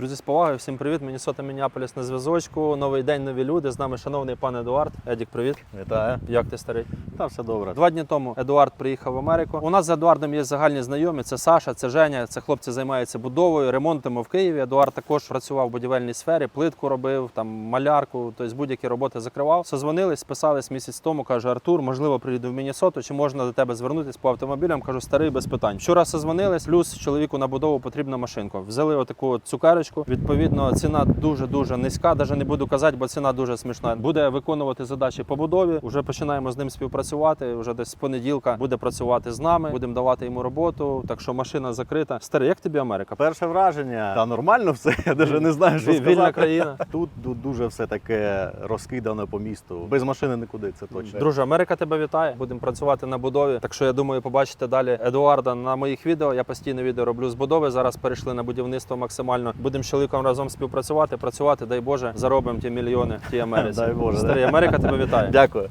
Друзі, з повагою, всім привіт. Міннесота Мінneapolis на зв'язочку. Новий день, нові люди. З нами шановний пан Едуард. Едік, привіт. Вітаю. Як ти старий? Та все добре. Два дні тому Едуард приїхав в Америку. У нас з Едуардом є загальні знайомі. Це Саша, це Женя. Це хлопці займаються будовою, ремонтом в Києві. Едуард також працював в будівельній сфері, плитку робив, там малярку, тобто будь-які роботи закривав. Созвонились, списались місяць тому. каже Артур, можливо, приїду в Міннесоту, чи можна до тебе звернутися по автомобілям? Кажу, старий без питань. Вчора созвонились, плюс чоловіку на будову потрібна машинка. Взяли отаку от цукерочку. Відповідно, ціна дуже дуже низька. Навіть не буду казати, бо ціна дуже смішна. Буде виконувати задачі по будові. Уже починаємо з ним співпрацювати. Вже десь з понеділка буде працювати з нами. Будемо давати йому роботу. Так що машина закрита. Старий, як тобі Америка? Перше враження. Та нормально все. Я навіть не знаю, що сказати. Вільна країна. Тут, тут дуже все таке розкидане по місту. Без машини нікуди, це точно. Друже, Америка тебе вітає. Будемо працювати на будові. Так що я думаю, побачите далі Едуарда на моїх відео. Я постійно відео роблю з будови. Зараз перейшли на будівництво максимально. Будемо з чоловіком разом співпрацювати, працювати. Дай Боже, заробимо ті мільйони в тій Америці. Дай Боже. Старий, Америка тебе вітає. Дякую.